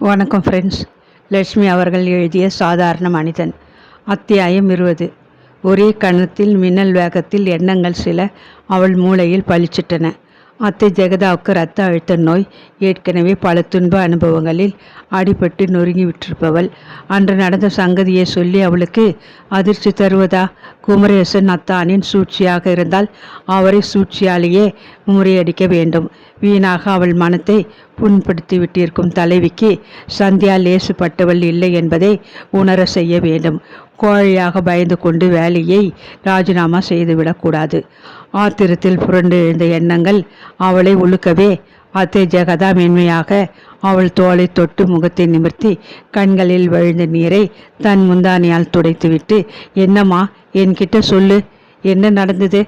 வணக்கம் ஃப்ரெண்ட்ஸ் லட்சுமி அவர்கள் எழுதிய சாதாரண மனிதன். அத்தியாயம் இருபது. ஒரே கணத்தில் மின்னல் வேகத்தில் எண்ணங்கள் சில அவள் மூளையில் பளிச்சிட்டன. அத்தை ஜெகதாவுக்கு ரத்த அழுத்த நோய் ஏற்கனவே பல துன்ப அனுபவங்களில் அடிபட்டு நொறுங்கி விட்டிருப்பவள் அன்று நடந்த சங்கதியை சொல்லி அவளுக்கு அதிர்ச்சி தருவதா? குமரேசன் அத்தானின் சூழ்ச்சியாக இருந்தால் அவரை சூழ்ச்சியாலேயே முறியடிக்க வேண்டும். வீணாக அவள் மனத்தை புண்படுத்தி விட்டிருக்கும் தலைவிக்கு சந்தியா லேசுப்பட்டவள் இல்லை என்பதை உணர செய்ய வேண்டும். கோழையாக பயந்து கொண்டு வேலையை ராஜினாமா செய்துவிடக்கூடாது. ஆத்திரத்தில் புரண்டு எழுந்த எண்ணங்கள் அவளை உழுக்கவே அத்தை ஜெகதா மென்மையாக அவள் தோலை தொட்டு முகத்தை நிமிர்த்தி கண்களில் வழிந்த நீரை தன் முந்தானியால் துடைத்துவிட்டு என்னம்மா என்கிட்ட சொல்லு என்ன நடந்தது?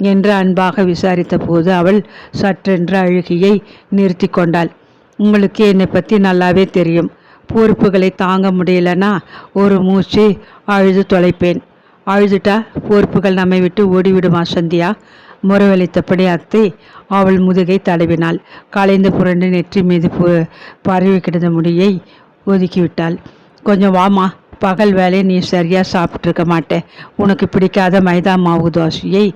என்று அன்பாக விசாரித்த போது அவள் சற்றென்று அழுகியை நிறுத்தி கொண்டாள். உங்களுக்கு என்னை பற்றி நல்லாவே தெரியும். பொறுப்புகளை தாங்க முடியலன்னா ஒரு மூச்சு அழுது தொலைப்பேன். அழுதுட்டா பொறுப்புகள் நம்மை விட்டு ஓடிவிடுமா சந்தியா? முறவளித்தபடி அத்தை அவள் முதுகை தடவினாள். கலைந்து புரண்டு நெற்றி மீது பரவி கிடந்த முடியை ஒதுக்கிவிட்டாள். கொஞ்சம் வாமா பகல் வேலையை நீ சரியாக சாப்பிட்ருக்க மாட்டேன் உனக்கு பிடிக்காத மைதா மாவு தோசையை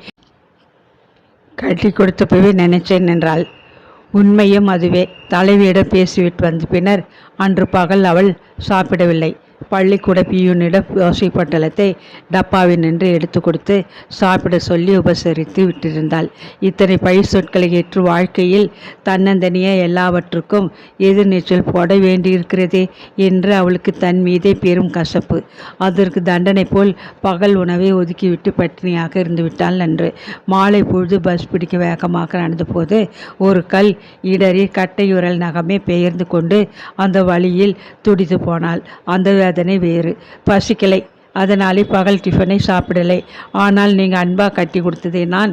கட்டி கொடுத்தப்பவே நினைச்சேன் என்றாள். உண்மையும் அதுவே. தலைவியிடம் பேசிவிட்டு வந்த பின்னர் அன்று பகல் அவள் சாப்பிடவில்லை. பள்ளிக்கூட பியூனிடம் யோசை பட்டலத்தை டப்பாவில் நின்று எடுத்து கொடுத்து சாப்பிட சொல்லி உபசரித்து விட்டிருந்தாள். இத்தனை பழி சொற்களை ஏற்று வாழ்க்கையில் தன்னந்தனியே எல்லாவற்றுக்கும் எதிர்நீச்சல் போட வேண்டியிருக்கிறதே என்று அவளுக்கு தன் மீதே பெரும் கசப்பு. அதற்கு தண்டனை போல் பகல் உணவை ஒதுக்கிவிட்டு பட்டினியாக இருந்துவிட்டாள் நன்று. மாலை பொழுது பஸ் பிடிக்க வேகமாக நடந்தபோது ஒரு கல் இடறி கட்டையுரல் நகமே பெயர்ந்து கொண்டு அந்த வழியில் துடித்து போனாள். அந்த வேதனை வேறு. பசிக்கலை. அதனாலே பகல் டிஃபனை சாப்பிடலை. ஆனால் நீங்கள் அன்பாக கட்டி கொடுத்ததை நான்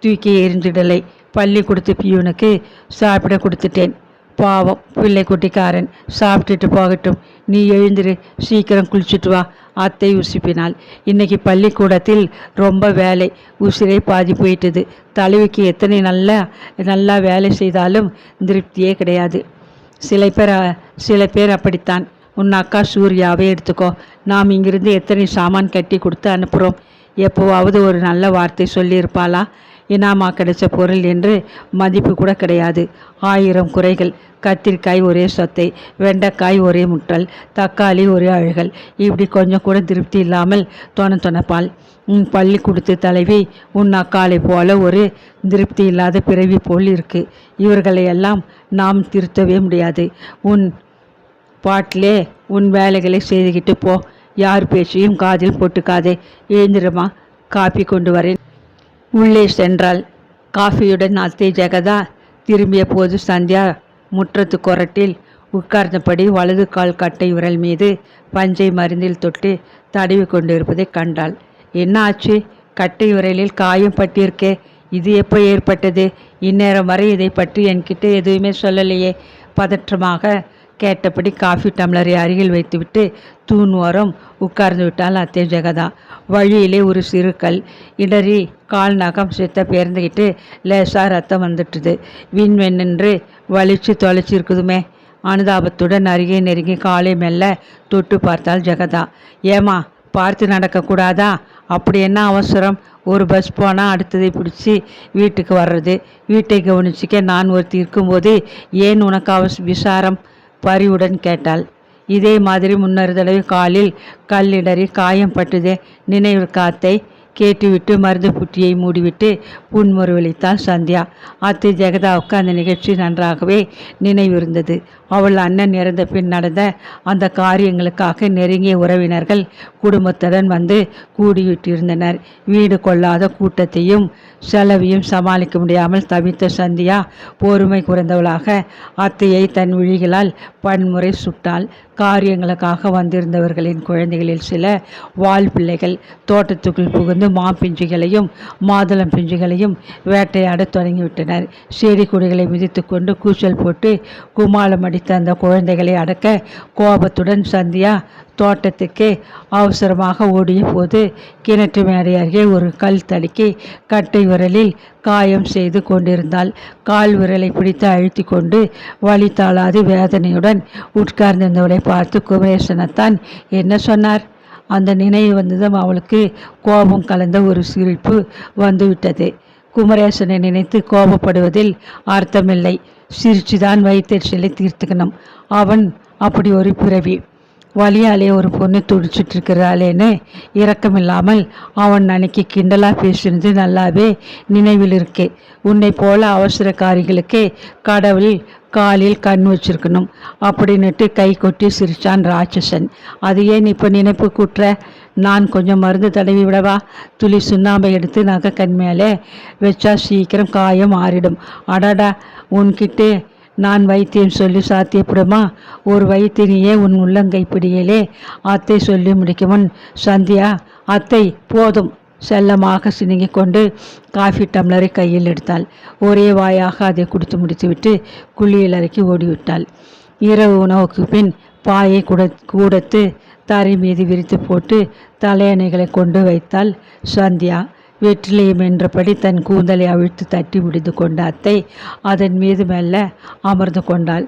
தூக்கி எரிஞ்சிடலை பள்ளி கொடுத்த பியூனுக்கு சாப்பிட கொடுத்துட்டேன். பாவம் பிள்ளை குட்டிக்காரன். சாப்பிட்டுட்டு போகட்டும். நீ எழுந்திரு. சீக்கிரம் குளிச்சுட்டு வா. அத்தை உசுப்பினாள். இன்னைக்கு பள்ளிக்கூடத்தில் ரொம்ப வேலை. உசிரை பாதி போயிட்டது. தலைவிக்கு எத்தனை நல்லா நல்லா வேலை செய்தாலும் திருப்தியே கிடையாது. சில பேர் சில பேர் அப்படித்தான். உன் அக்கா சூர்யாவே எடுத்துக்கோ. நாம் இங்கிருந்து எத்தனை சாமான் கட்டி கொடுத்து அனுப்புகிறோம் எப்போவாவது ஒரு நல்ல வார்த்தை சொல்லியிருப்பாளா? இனாமா கிடைச்ச பொருள் என்று மதிப்பு கூட கிடையாது. ஆயிரம் குறைகள் கத்திரிக்காய் ஒரே சொத்தை வெண்டைக்காய் ஒரே முட்டல் தக்காளி ஒரே அழுகல். இப்படி கொஞ்சம் கூட திருப்தி இல்லாமல் தொண தொணப்பால் உன் பள்ளி கொடுத்து தலைவி உன் அக்காலை போல ஒரு திருப்தி இல்லாத பிறவி போல் இருக்கு. இவர்களை எல்லாம் நாம் திருத்தவே முடியாது. உன் பாட்டிலே உன் வேலைகளை செய்துக்கிட்டு போ. யார் பேச்சையும் காதில் போட்டுக்காதே. எழுந்திரமா காஃபி கொண்டு வரேன். உள்ளே சென்றாள். காஃபியுடன் அத்தை ஜெகதா திரும்பிய போது சந்தியா முற்றத்து கொரட்டில் உட்கார்ந்தபடி வலது கால் கட்டை விரல் மீது பஞ்சை மருந்தில் தொட்டு தடவி கொண்டிருப்பதை கண்டாள். என்ன ஆச்சு? கட்டை விரலில் காயம் பட்டிருக்கே. இது எப்போ ஏற்பட்டது? இந்நேரம் வரை இதை பற்றி என்கிட்ட எதுவுமே சொல்லலையே. பதற்றமாக கேட்டபடி காஃபி டம்ளரை அருகில் வைத்துவிட்டு தூண் ஓரம் உட்கார்ந்து விட்டால் அத்தை ஜெகதா. வழியிலே ஒரு சிறுக்கல் இடறி கால் நகம் சித்த பேர்ந்துக்கிட்டு லேசாக ரத்தம் வந்துட்டுது. விண்வெண்ணென்று வலிச்சு தொலைச்சிருக்குதுமே. அனுதாபத்துடன் அருகே நெருங்கி காலை மெல்ல தொட்டு பார்த்தால் ஜெகதா. ஏமா பார்த்து நடக்கக்கூடாதா? அப்படி என்ன அவசரம்? ஒரு பஸ் போனால் அடுத்ததை பிடிச்சி வீட்டுக்கு வர்றது. வீட்டை கவனிச்சிக்க நான் ஒருத்தி இருக்கும்போது ஏன் உனக்கு அவச விசாரம்? பரிவுடன் கேட்டாள். இதே மாதிரி முன்னொரு தடவை காலில் கல்லிடறி காயம் பட்டுதே நினைவு காத்தை கேட்டுவிட்டு மருந்து புட்டியை மூடிவிட்டு புன்முறுவலித்தாள் சந்தியா. அத்தை ஜெகதாவுக்கு அந்த நிகழ்ச்சி நன்றாகவே நினைவிருந்தது. அவள் அண்ணன் இறந்த பின் நடந்த அந்த காரியங்களுக்காக நெருங்கிய உறவினர்கள் குடும்பத்துடன் வந்து கூடிவிட்டிருந்தனர். வீடு கொள்ளாத கூட்டத்தையும் செலவையும் சமாளிக்க முடியாமல் தவித்த சந்தியா பொறுமை குறைந்தவளாக அத்தையை தன் விழிகளால் பன்முறை சுட்டாள். காரியங்களுக்காக வந்திருந்தவர்களின் குழந்தைகளில் சில வால் பிள்ளைகள் தோட்டத்துக்குள் புகுந்து மாப்பிஞ்சுகளையும் மாதுளம் பிஞ்சுகளையும் வேட்டையாடத் தொடங்கிவிட்டனர். செடி கொடிகளை மிதித்து கொண்டு கூச்சல் போட்டு குமாலம் அடித்த அந்த குழந்தைகளை அடக்க கோபத்துடன் சந்தியா தோட்டத்துக்கு அவசரமாக ஓடிய போது கிணற்று மேடை அருகே ஒரு கல் தடுக்கி கட்டை விரலில் காயம் செய்து கொண்டிருந்தாள். கால் விரலை பிடித்து அழுத்தி கொண்டு வழி தாளாது வேதனையுடன் உட்கார்ந்திருந்தவளை பார்த்து குமரேசனத்தான் என்ன சொன்னார்? அந்த நினைவு வந்ததும் அவளுக்கு கோபம் கலந்த ஒரு சிரிப்பு வந்துவிட்டது. குமரேசனை நினைத்து கோபப்படுவதில் அர்த்தமில்லை. சிரிச்சுதான் செல்லை தீர்த்துக்கணும். அவன் அப்படி ஒரு பிறவி. வழியாலே ஒரு பொண்ணு துடிச்சிட்டு இருக்கிறாளேன்னு இரக்கமில்லாமல் அவன் அன்னைக்கு கிண்டலாக பேசினது நல்லாவே நினைவில் இருக்கே. உன்னை போல அவசரக்காரிகளுக்கு கடவுள் காலில் கண் வச்சிருக்கணும். அப்படின்னுட்டு கை கொட்டி சிரிச்சான் ராட்சசன். அது ஏன் இப்போ நினைப்பு கூட்டுற? நான் கொஞ்சம் மருந்து தடவி விடவா துளி சுண்ணாம்பை எடுத்து நகை கண் மேலே வச்சா சீக்கிரம் காயம் ஆறிடும் அடடா உன்கிட்டே நான் வைத்தியம் சொல்லி சாத்தியப்படுமா? ஒரு வைத்தியனையே உன் உள்ளங்கை பிடியலே. அத்தை சொல்லி முடிக்குமுன் சந்தியா அத்தை போதும். செல்லமாக சினுங்கிக் கொண்டு காஃபி டம்ளரை கையில் எடுத்தாள். ஒரே வாயாக அதை குடித்து முடித்துவிட்டு குளியல் அறைக்கு ஓடிவிட்டாள். இரவு உணவுக்கு பின் பாயை குட கூடத்து தரை மீது விரித்து போட்டு தலையணைகளை கொண்டு வைத்தாள் சந்தியா. வெற்றிலையும் என்றபடி தன் கூந்தலை அவிழ்த்து தட்டி முடிந்து கொண்ட அத்தை அதன் மீது மெல்ல அமர்ந்து கொண்டாள்.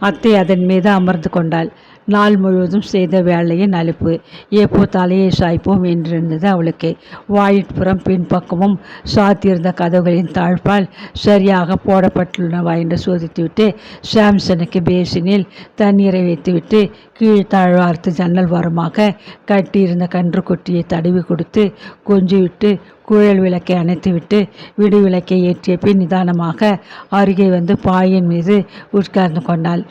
அத்தை அதன் மீது அமர்ந்து கொண்டாள். நாள் முழுவதும் செய்த வேலையின் அலுப்பு. ஏப்போ தலையை சாய்ப்போம் என்றிருந்தது அவளுக்கு. வாயிற்புறம் பின்பக்கமும் சாத்தியிருந்த கதவுகளின் தாழ்பால் சரியாக போடப்பட்டுள்ளனவா என்று சோதித்துவிட்டு சாம்சனுக்கு பேசினில் தண்ணீரை வைத்துவிட்டு கீழ் தாழ்வார்த்து ஜன்னல் வரமாக கட்டியிருந்த கன்று கொட்டியை தடவி கொடுத்து கொஞ்சிவிட்டு குழல் விளக்கை அணைத்துவிட்டு விடு விளக்கை ஏற்றிய பின் நிதானமாக அருகே வந்து பாயின் மீது உட்கார்ந்து கொண்டாள்.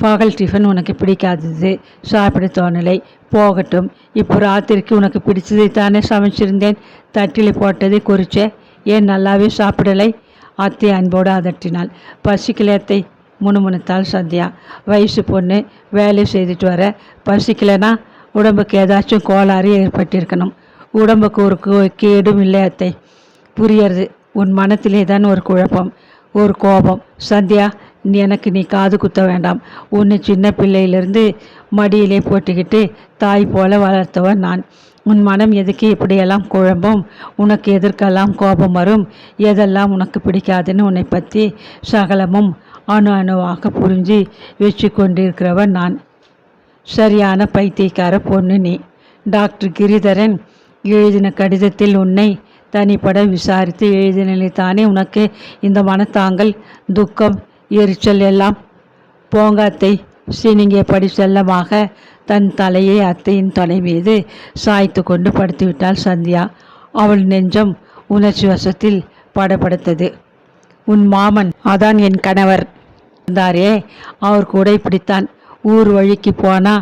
பகல் டிஃபன் உனக்கு பிடிக்காதது. சாப்பிட தோணலை. போகட்டும். இப்போ ராத்திரிக்கு உனக்கு பிடிச்சதை தானே சமைச்சிருந்தேன். தட்டில் போட்டதை குறிச்சே. ஏன் நல்லாவே சாப்பிடலை? அத்தை அன்போடு அதட்டினாள். பசிக்கலத்தை முணுமுணுத்தாள் சந்தியா. வயசு பொண்ணு. வேலை செய்துட்டு வர. பசிக்கலைன்னா உடம்புக்கு ஏதாச்சும் கோளாறு ஏற்பட்டிருக்கணும். உடம்புக்கு ஒரு கேடும் இல்லை அத்தை. புரியறது. உன் மனத்திலே தான் ஒரு குழப்பம். ஒரு கோபம். சந்தியா எனக்கு நீ காது குத்த வேண்டாம். உன்னை சின்ன பிள்ளையிலிருந்து மடியிலே போட்டுக்கிட்டு தாய் போல வளர்த்தவன் நான். உன் மனம் எதுக்கு இப்படியெல்லாம் குழம்பும்? உனக்கு எதற்கெல்லாம் கோபம் வரும்? எதெல்லாம் உனக்கு பிடிக்காதுன்னு உன்னை பற்றி சகலமும் அணு அணுவாக புரிஞ்சு வச்சு கொண்டிருக்கிறவன் நான். சரியான பைத்தியக்கார பொண்ணு நீ. டாக்டர் கிரிதரன் எழுதின கடிதத்தில் உன்னை தனிப்பட விசாரித்து எழுதினாலே தானே உனக்கு இந்த மனத்தாங்கல் துக்கம் எரிச்சல் எல்லாம். போங்க அத்தை படி செல்லமாக தன் தலையை அத்தையின் தலை மீது சாய்த்து கொண்டு படுத்துவிட்டாள் சந்தியா. அவள் நெஞ்சம் உணர்ச்சி வசத்தில் படப்படுத்தது உன் மாமன் அதான் என் கணவர். இருந்தாரே அவர் கூட இப்படித்தான். ஊர் வழிக்கு போனா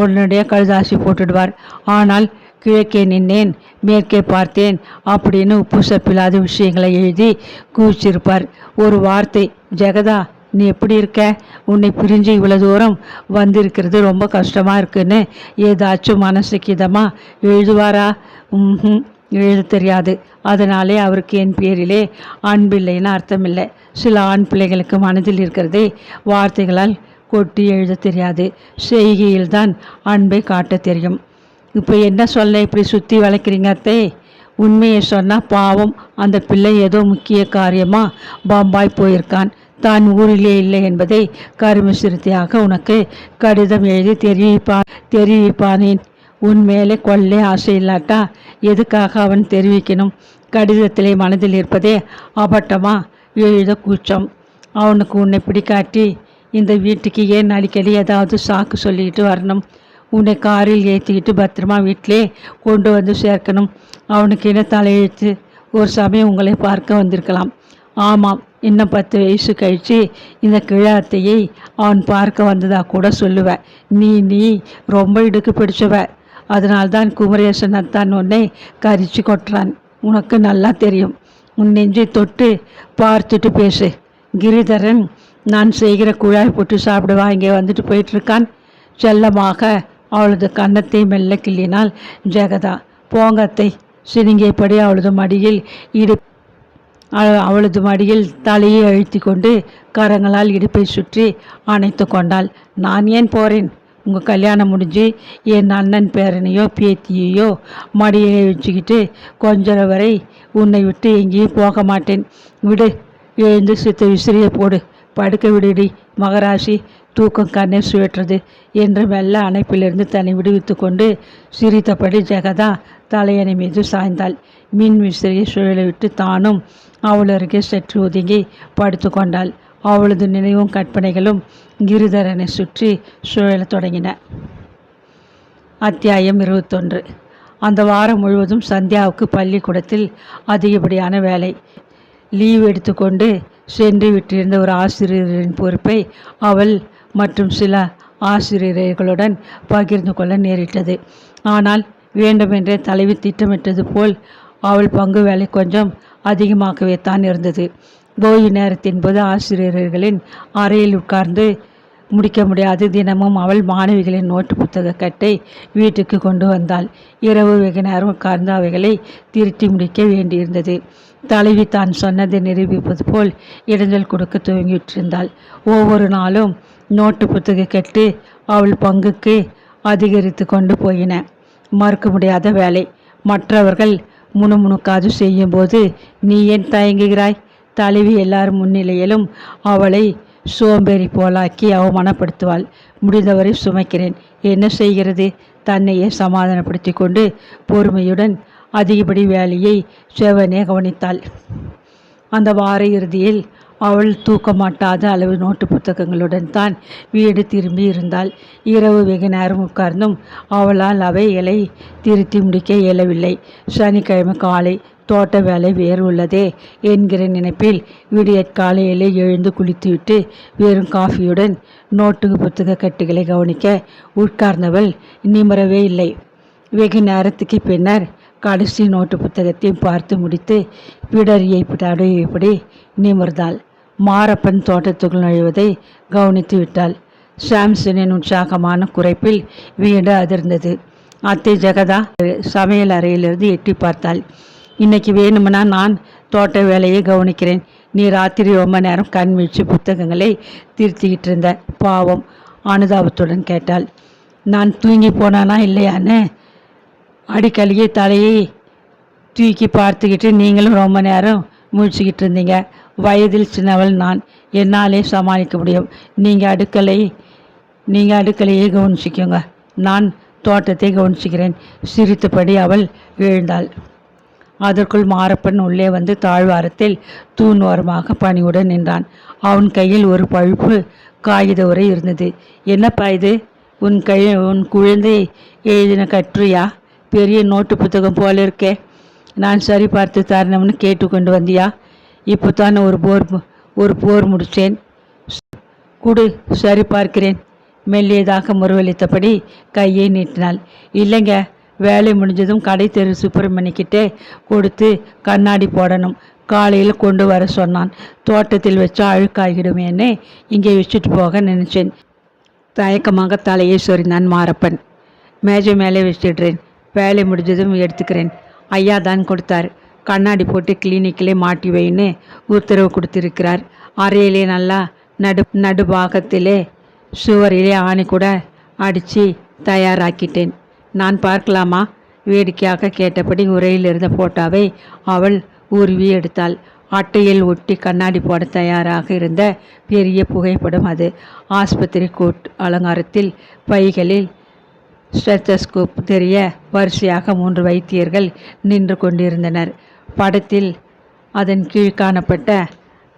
உடனடியாக கழுதாசி போட்டுடுவார். ஆனால் கிழக்கே நின்னேன் மேற்கே பார்த்தேன் அப்படின்னு உப்பு சப்பில்லாத விஷயங்களை எழுதி குவிச்சிருப்பார் ஒரு வார்த்தை ஜெகதா நீ எப்படி இருக்க? உன்னை பிரிஞ்சு இவ்வளோ தூரம் வந்திருக்கிறது ரொம்ப கஷ்டமாக இருக்குன்னு ஏதாச்சும் மனசுக்கிதமாக எழுதுவாரா? ம் எழுத தெரியாது. அதனாலே அவருக்கு என் பேரிலே அன்பில்லைன்னு அர்த்தம் அர்த்தமில்லை. சில ஆண் பிள்ளைகளுக்கு மனதில் இருக்கிறதே வார்த்தைகளால் கொட்டி எழுத தெரியாது. செய்கையில் தான் அன்பை காட்ட தெரியும். இப்போ என்ன சொல்ல இப்படி சுற்றி வளர்க்குறீங்க அத்தே? உண்மையை சொன்னால் பாவம். அந்த பிள்ளை ஏதோ முக்கிய காரியமாக பாம்பாய் போயிருக்கான். தான் ஊரிலே இல்லை என்பதை கருமசிறுத்தியாக உனக்கு கடிதம் எழுதி தெரிவிப்பா தெரிவிப்பானேன். உன் மேலே கொள்ளே ஆசை இல்லாட்டா எதுக்காக அவன் தெரிவிக்கணும்? கடிதத்திலே மனதில் இருப்பதே அபட்டமா எழுத கூச்சம். அவனுக்கு உன்னை பிடிக்காட்டி இந்த வீட்டுக்கு ஏன் அடிக்கடி ஏதாவது சாக்கு சொல்லிக்கிட்டு வரணும்? உன்னை காரில் ஏற்றிக்கிட்டு பத்திரமா வீட்டிலே கொண்டு வந்து சேர்க்கணும். அவனுக்கு என்ன தலையெழுத்து. ஒரு சமயம் உங்களை பார்க்க வந்திருக்கலாம். ஆமாம் இன்னும் பத்து வயசு கழித்து இந்த கிழாத்தையை அவன் பார்க்க வந்ததாக கூட சொல்லுவேன் நீ நீ ரொம்ப இடுக்கு பிடிச்சவ. அதனால்தான் குமரேசன் அத்தான் உன்னை கரிச்சு கொட்டுறான். உனக்கு நல்லா தெரியும். உன் நெஞ்சை தொட்டு பார்த்துட்டு பேசு. கிரிதரன் நான் செய்கிற குழாய் போட்டு சாப்பிடுவா. இங்கே வந்துட்டு போயிட்டுருக்கான். செல்லமாக அவளது கன்னத்தை மெல்ல கிள்ளினாள் ஜெகதா. போங்கத்தை சினுங்கியபடி அவளது மடியில் இடு அவளது மடியில் தலையை அழுத்தி கொண்டு கரங்களால் இடுப்பை சுற்றி அணைத்து கொண்டாள். நான் ஏன் போகிறேன் உங்கள் கல்யாணம் முடிஞ்சு என் அண்ணன் பேரனையோ பேத்தியையோ மடியிலே வச்சுக்கிட்டு கொஞ்சம் வரை உன்னை விட்டு எங்கேயும் போக மாட்டேன். விடு எழுந்து சித்த விசிறிய போடு. படுக்க விடுடி. மகராசி தூக்கம் கண்ணை சுழற்றது என்று மெல்ல அணைப்பிலிருந்து தன்னை விடுவித்து கொண்டு சிரித்தபடி ஜெகதா தலையணை மீது சாய்ந்தாள். மின் விசிறியை சுழலிவிட்டு தானும் அவள் அருகே சற்று ஒதுங்கி படுத்து கொண்டாள் அவளது நினைவும் கற்பனைகளும் கிரிதரனை சுற்றி சுழலத் தொடங்கின. அத்தியாயம் இருபத்தொன்று. அந்த வாரம் முழுவதும் சந்தியாவுக்கு பள்ளிக்கூடத்தில் அதிகப்படியான வேலை. லீவ் எடுத்துக்கொண்டு சென்று விட்டிருந்த ஒரு ஆசிரியரின் பொறுப்பை அவள் மற்றும் சில ஆசிரியர்களுடன் பகிர்ந்து கொள்ள நேரிட்டது. ஆனால் வேண்டுமென்றே தலைவி திட்டமிட்டது போல் அவள் பங்கு வேலை கொஞ்சம் அதிகமாகவே தான் இருந்தது. ஓய்வு நேரத்தின் போது ஆசிரியர்களின் அறையில் உட்கார்ந்து முடிக்க முடியாது தினமும் அவள் மாணவிகளின் நோட்டு புத்தக கட்டை வீட்டுக்கு கொண்டு வந்தாள். இரவு வெகு நேரம் உட்கார்ந்து அவைகளை திருட்டி முடிக்க வேண்டியிருந்தது. தலைவி தான் சொன்னதை நிரூபிப்பது போல் இடைஞ்சல் கொடுக்க துவங்கிவிட்டிருந்தாள் ஒவ்வொரு நாளும் நோட்டு புத்தக கட்டு அவள் பங்குக்கு அதிகரித்து கொண்டு போயின. மறுக்க முடியாத வேலை. மற்றவர்கள் முணுமுணுக்காது செய்யும்போது நீ ஏன் தயங்குகிறாய்? தலைவி எல்லார் முன்னிலையிலும் அவளை சோம்பேறி போலாக்கி அவமானப்படுத்துவாள். முடிந்தவரை சுமைக்கிறேன். என்ன செய்கிறது? தன்னையே சமாதானப்படுத்தி கொண்டு பொறுமையுடன் அதிகப்படி வேலையை செவனே கவனித்தாள். அந்த வார இறுதியில் அவள் தூக்கமாட்டாத அளவு நோட்டு புத்தகங்களுடன் தான் வீடு திரும்பி இருந்தால் இரவு வெகு நேரம் உட்கார்ந்தும் அவளால் அவைகளை திருத்தி முடிக்க இயலவில்லை. சனிக்கிழமை காலை தோட்ட வேலை வேறு உள்ளதே என்கிற நினைப்பில் விடியற்காலையிலே எழுந்து குளித்துவிட்டு வெறும் காஃபியுடன் நோட்டு புத்தக கட்டுகளை கவனிக்க உட்கார்ந்தவள் நிமிரவே இல்லை. வெகு நேரத்துக்கு பின்னர் கடைசி நோட்டு புத்தகத்தையும் பார்த்து முடித்து பிடரியை தடவியபடி நிமிர்ந்தாள். மாரப்பன் தோட்டத்துக்குள் நுழைவதை கவனித்து விட்டாள். சாம்சனின் உற்சாகமான குறைப்பில் வீடு அதிர்ந்தது. அத்தை ஜெகதா சமையல் அறையிலிருந்து எட்டி பார்த்தாள். இன்னைக்கு வேணும்னா நான் தோட்ட வேலையை கவனிக்கிறேன். நீ ராத்திரி ரொம்ப நேரம் கண் வீழ்ச்சி புத்தகங்களை திருத்திக்கிட்டு இருந்த பாவம் அனுதாபத்துடன் கேட்டாள். நான் தூங்கி போனானா இல்லையான்னு? அடிக்கடியே தலையை தூக்கி பார்த்துக்கிட்டு நீங்களும் ரொம்ப நேரம் முழிச்சுக்கிட்டு இருந்தீங்க. வயதில் சின்னவள் நான். என்னாலே சமாளிக்க முடியும். நீங்கள் அடுக்கலை நீங்கள் அடுக்கலையே கவனிச்சிக்கோங்க. நான் தோட்டத்தை கவனிச்சுக்கிறேன். சிரித்தபடி அவள் எழுந்தாள். அதற்குள் மாரப்பன் உள்ளே வந்து தாழ்வாரத்தில் தூண் ஓரமாக பணிவுடன் நின்றான். அவன் கையில் ஒரு பழுப்பு காகித உரை இருந்தது. என்னப்பா இது? உன் கை உன் குழந்தை எழுதின கட்டுரையா? பெரிய நோட்டு புத்தகம் போல இருக்கே. நான் சரி பார்த்து தரணும்னு கேட்டு கொண்டு வந்தியா? இப்போ தான் ஒரு போர் ஒரு போர் முடித்தேன். குடு சரி பார்க்கிறேன். மெல்லியதாக முருவளித்தபடி கையை நீட்டினாள். இல்லைங்க வேலை முடிஞ்சதும் கடை தெரு சுப்பிரமணிக்கிட்டே கொடுத்து கண்ணாடி போடணும். காலையில் கொண்டு வர சொன்னான். தோட்டத்தில் வச்சா அழுக்காகிடுமேன்னு இங்கே வச்சுட்டு போக நினச்சேன். தயக்கமாக தலையை சொறினான் மாரப்பன். மேஜை மேலே வச்சிடுறேன். வேலை முடிஞ்சதும் எடுத்துக்கிறேன். ஐயா தான் கொடுத்தார். கண்ணாடி போட்டு கிளினிக்கிலே மாட்டி வைன்னு உத்தரவு கொடுத்துருக்கிறார். அறையிலே நல்லா நடு நடுபாகத்திலே சுவரிலே ஆணி கூட அடித்து தயாராக்கிட்டேன். நான் பார்க்கலாமா? வேடிக்கையாக கேட்டபடி உரையில் இருந்த போட்டாவை அவள் உருவி எடுத்தாள். அட்டையில் ஒட்டி கண்ணாடி போட தயாராக இருந்த பெரிய புகைப்படம் அது. ஆஸ்பத்திரி கோட் அலங்காரத்தில் பைகளில் ஸ்டெத்தஸ்கோப் தெரிய வரிசையாக மூன்று வைத்தியர்கள் நின்று கொண்டிருந்தனர். படத்தில் அதன் கீழ் காணப்பட்ட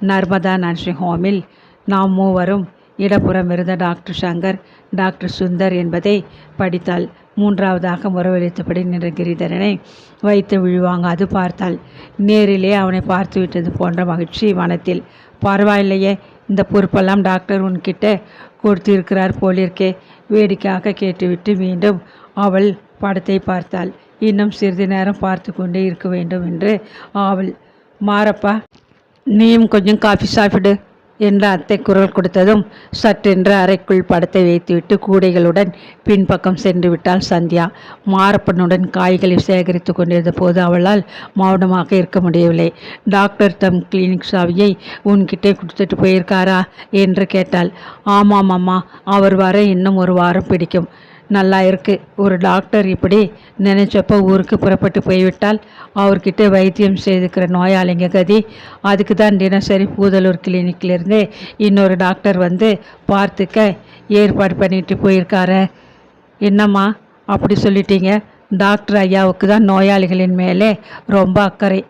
நர்மதா நர்சிங் ஹோமில் நாம் மூவரும் இடப்புறம் இருந்த டாக்டர் சங்கர் டாக்டர் சுந்தர் என்பதை படித்தாள் மூன்றாவதாக முறவழித்தபடி நின்ற கிரிதரனை வைத்து விழுவாங்க அது பார்த்தாள் நேரிலே அவனை பார்த்து விட்டது போன்ற மகிழ்ச்சி மனத்தில். பரவாயில்லையே இந்த பொறுப்பெல்லாம் டாக்டர் உன்கிட்ட கொடுத்திருக்கிறார் போலிருக்கே வேடிக்கையாக கேட்டுவிட்டு மீண்டும் அவள் படத்தை பார்த்தாள். இன்னும் சிறிது நேரம் பார்த்து கொண்டே இருக்க வேண்டும் என்று ஆவல் மாறப்பா நீயும் கொஞ்சம் காஃபி சாப்பிடு என்று அத்தை குரல் கொடுத்ததும் சற்றென்று அறைக்குள் படத்தை வைத்துவிட்டு கூடைகளுடன் பின்பக்கம் சென்று விட்டாள் சந்தியா. மாரப்பனுடன் காய்களை சேகரித்து கொண்டிருந்த போது அவளால் மௌனமாக இருக்க முடியவில்லை. டாக்டர் தம் கிளினிக் சாவியை உன்கிட்டே கொடுத்துட்டு போயிருக்காரா? என்று கேட்டாள். ஆமாம் அம்மா அவர் வர இன்னும் ஒரு வாரம் பிடிக்கும். நல்லா இருக்குது ஒரு டாக்டர் இப்படி நினச்சப்போ ஊருக்கு புறப்பட்டு போய்விட்டால் அவர்கிட்ட வைத்தியம் செய்துக்கிற நோயாளிங்க கதி. அதுக்கு தான் தினசரி பூதலூர் கிளினிக்லேருந்து இன்னொரு டாக்டர் வந்து பார்த்துக்க ஏற்பாடு பண்ணிட்டு போயிருக்காரு. என்னம்மா அப்படி சொல்லிட்டீங்க? டாக்டர் ஐயாவுக்கு தான் நோயாளிகளின் மேலே ரொம்ப அக்கறை.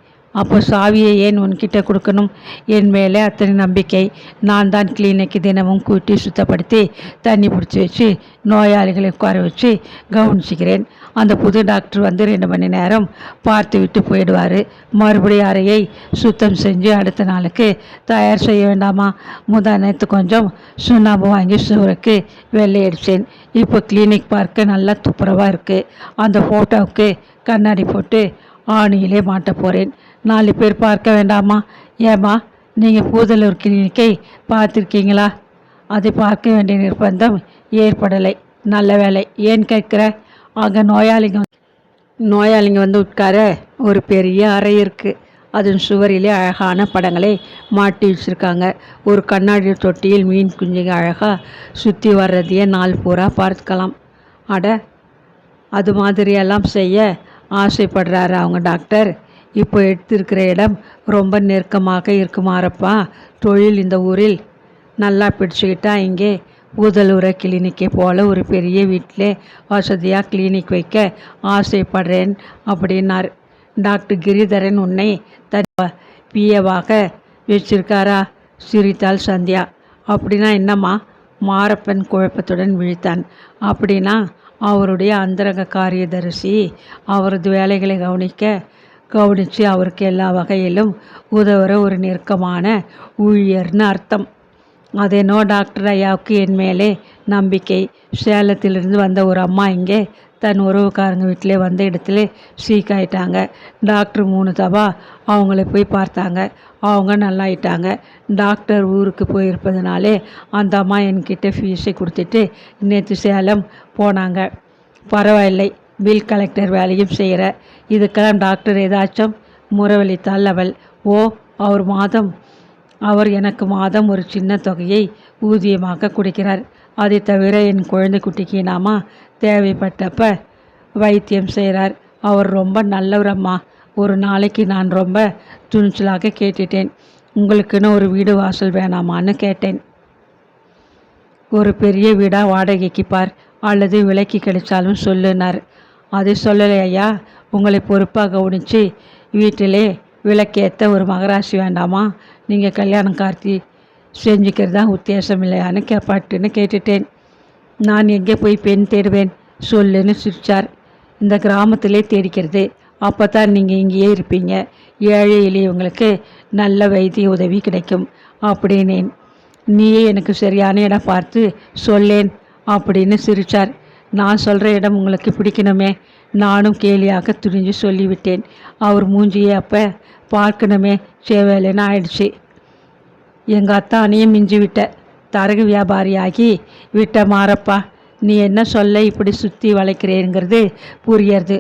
அப்போ சாவியை ஏன் உன்கிட்ட கொடுக்கணும்? என் மேலே அத்தனை நம்பிக்கை. நான் தான் கிளினிக்கு தினமும் கூட்டி சுத்தப்படுத்தி தண்ணி பிடிச்சி வச்சு நோயாளிகளை உட்கார வச்சு கவனிச்சிக்கிறேன். அந்த புது டாக்டர் வந்து ரெண்டு மணி நேரம் பார்த்து விட்டு போயிடுவார். மறுபடியும் அறையை சுத்தம் செஞ்சு அடுத்த நாளுக்கு தயார் செய்ய வேண்டாமா? முந்தா நேற்று கொஞ்சம் சுண்ணாம்பு வாங்கி சுவருக்கு வெள்ளை அடித்தேன். இப்போ கிளினிக் பார்க்க நல்லா துப்புரவாக இருக்குது அந்த ஃபோட்டோவுக்கு கண்ணாடி போட்டு ஆணியிலே மாட்ட போகிறேன் நாலு பேர் பார்க்க வேண்டாமா? ஏம்மா நீங்கள் பூதலூர் கிளினிக்கை பார்த்துருக்கீங்களா? அதை பார்க்க வேண்டிய நிர்பந்தம் ஏற்படலை. நல்ல வேலை ஏன் கேட்குற? அங்கே நோயாளிங்க நோயாளிங்க வந்து உட்கார ஒரு பெரிய அறை இருக்குது அதன் சுவரிலே அழகான படங்களை மாட்டி வச்சுருக்காங்க. ஒரு கண்ணாடி தொட்டியில் மீன் குஞ்சுங்க அழகாக சுற்றி வர்றதையே நாள் பூரா பார்க்கலாம். அட அது மாதிரியெல்லாம் செய்ய ஆசைப்படுறாரு அவங்க டாக்டர். இப்போ எடுத்திருக்கிற இடம் ரொம்ப நெருக்கமாக இருக்குமாறப்பா தொழில் இந்த ஊரில் நல்லா பிடிச்சிக்கிட்டா இங்கே ஊதலூர கிளினிக்கை போல் ஒரு பெரிய வீட்டிலே வசதியாக கிளினிக் வைக்க ஆசைப்படுறேன் அப்படின்னார். டாக்டர் கிரிதரன் உன்னை தன் பிஏவாக வச்சிருக்காரா? சிரித்தாள் சந்தியா. அப்படின்னா என்னம்மா? மாரப்பன் குழப்பத்துடன் விழித்தான். அப்படின்னா அவருடைய அந்தரங்க காரியதரிசி அவரது வேலைகளை கவனிக்க கவனித்து அவருக்கு எல்லா வகையிலும் உதவுற ஒரு நெருக்கமான ஊழியர்னு அர்த்தம். அதேனோ டாக்டர் ஐயாவுக்கு என் மேலே நம்பிக்கை. சேலத்திலிருந்து வந்த ஒரு அம்மா இங்கே தன் உறவுக்காரங்க வீட்டிலே வந்த இடத்துல சீக் ஆயிட்டாங்க. டாக்டர் மூணு தபா அவங்கள போய் பார்த்தாங்க. அவங்க நல்லாயிட்டாங்க. டாக்டர் ஊருக்கு போயிருப்பதுனாலே அந்த அம்மா என்கிட்ட ஃபீஸை கொடுத்துட்டு நேற்று சேலம் போனாங்க. பரவாயில்லை. பில் கலெக்டர் வேலையும் செய்கிற இதுக்கெல்லாம் டாக்டர் ஏதாச்சும் முறவழித்தால் அவள் ஓ அவர் மாதம் அவர் எனக்கு மாதம் ஒரு சின்ன தொகையை ஊதியமாக கொடுக்கிறார். அதை தவிர என் குழந்தை குட்டிக்கு நாமா தேவைப்பட்டப்ப வைத்தியம் செய்கிறார். அவர் ரொம்ப நல்லவரம்மா ஒரு நாளைக்கு நான் ரொம்ப துணிச்சலாக கேட்டுட்டேன். உங்களுக்குன்னு ஒரு வீடு வாசல் வேணாமான்னு கேட்டேன். ஒரு பெரிய வீடாக வாடகைக்கு பார். அல்லது விலைக்கு கிடைச்சாலும் சொல்லுனார் அது சொல்லலை ஐயா. உங்களை பொறுப்பாக கவனித்து வீட்டிலே விளக்கேற்ற ஒரு மகராசி வேண்டாமா? நீங்கள் கல்யாணம் கார்த்தி செஞ்சுக்கிறது தான் உத்தேசம் இல்லையான்னு கேப்பாட்டுன்னு கேட்டுட்டேன். நான் எங்கே போய் பெண் தேடுவேன்? சொல்லுன்னு சிரிச்சார். இந்த கிராமத்திலே தேடிக்கிறது. அப்போ தான் நீங்கள் இங்கேயே இருப்பீங்க. ஏழை எளியவங்களுக்கு நல்ல வைத்திய உதவி கிடைக்கும். அப்படின்னேன் நீயே எனக்கு சரியான இடம் பார்த்து சொல்லேன். அப்படின்னு சிரிச்சார். நான் சொல்கிற இடம் உங்களுக்கு பிடிக்கணுமே. நானும் கேலியாக துணிஞ்சு சொல்லிவிட்டேன். அவர் மூஞ்சியே அப்போ பார்க்கணுமே. சேவேலைன்னு ஆயிடுச்சு. எங்கள் அத்தானையும் மிஞ்சி விட்ட தரகு வியாபாரியாகி விட்ட மாறப்பா நீ என்ன சொல்ல இப்படி சுற்றி வளைக்கிறேங்கிறது புரியறது.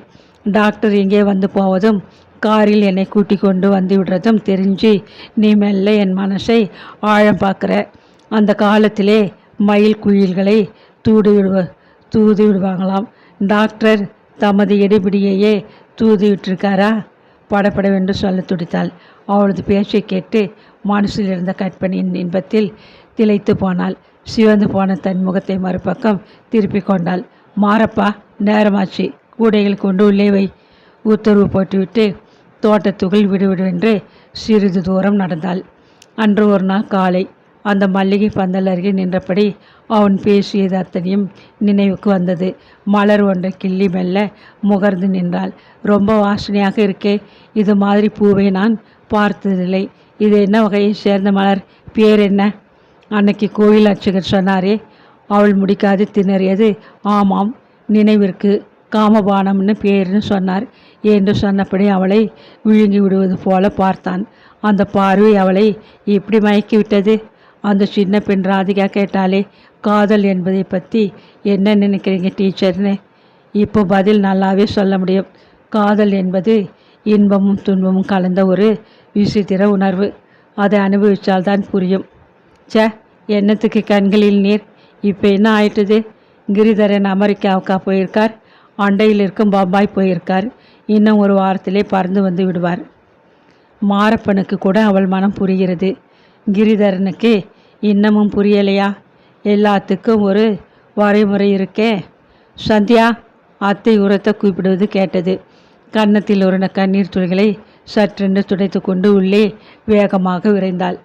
டாக்டர் இங்கே வந்து போவதும் காரில் என்னை கூட்டி கொண்டு வந்து விடுறதும் தெரிஞ்சு நீ மெல்ல என் மனசை ஆழம் பார்க்குற. அந்த காலத்திலே மயில் குயில்களை தூடு விடுவ தூது விடுவாங்களாம். டாக்டர் தமது இடைபிடியையே தூது விட்டிருக்காரா? படப்படவென்று சொல்ல துடித்தாள். அவளது பேச்சை கேட்டு மனசில் இருந்த கற்பனையின் இன்பத்தில் திளைத்து போனாள். சிவந்து போன தன் முகத்தை மறுபக்கம் திருப்பி கொண்டாள். மாறப்பா நேரமாச்சு. கூடைகள் கொண்டு உள்ளே வை. உத்தரவு போட்டுவிட்டு தோட்டத்துக்குள் விடுவிடுவென்று சிறிது தூரம் நடந்தாள். அன்று ஒரு நாள் காலை அந்த மல்லிகை பந்தல் அருகே நின்றபடி அவன் பேசியது அத்தனையும் நினைவுக்கு வந்தது. மலர் ஒன்றை கிள்ளி மெல்ல முகர்ந்து நின்றாள். ரொம்ப வாசனையாக இருக்கே இது மாதிரி பூவை நான் பார்த்ததில்லை. இது என்ன வகையை சேர்ந்த மலர்? பேர் என்ன? அன்னைக்கு கோயில் அர்ச்சகர் சொன்னாரே அவள் முடிக்காது திணறியது. ஆமாம் நினைவிற்கு காமபானம்னு பேர்னு சொன்னார் என்று சொன்னபடி அவளை விழுங்கி விடுவது போல பார்த்தான். அந்த பார்வை அவளை எப்படி மயக்கி விட்டது அந்த சின்ன பெண் ராதிகா கேட்டாலே காதல் என்பதை பற்றி என்ன நினைக்கிறீங்க டீச்சர்னு? இப்போ பதில் நல்லாவே சொல்ல முடியும். காதல் என்பது இன்பமும் துன்பமும் கலந்த ஒரு விசித்திர உணர்வு. அதை அனுபவித்தால்தான் புரியும். சே என்னத்துக்கு கண்களில் நீர்? இப்போ என்ன ஆயிட்டுது? கிரிதரன் அமெரிக்காவுக்கா போயிருக்கார்? அண்டையில் இருக்கும் பம்பாய் போயிருக்கார்? இன்னும் ஒரு வாரத்திலே பறந்து வந்து விடுவார். மாரப்பனுக்கு கூட அவள் மனம் புரிகிறது. கிரிதரனுக்கு இன்னமும் புரியலையா? எல்லாத்துக்கும் ஒரு வரைமுறை இருக்கே. சந்தியா அத்தை உரத்தை கூப்பிடுவது கேட்டது. கன்னத்தில் ஒரு கண்ணீர் துளிகளை சற்றென்று துடைத்து கொண்டு உள்ளே வேகமாக விரைந்தாள்.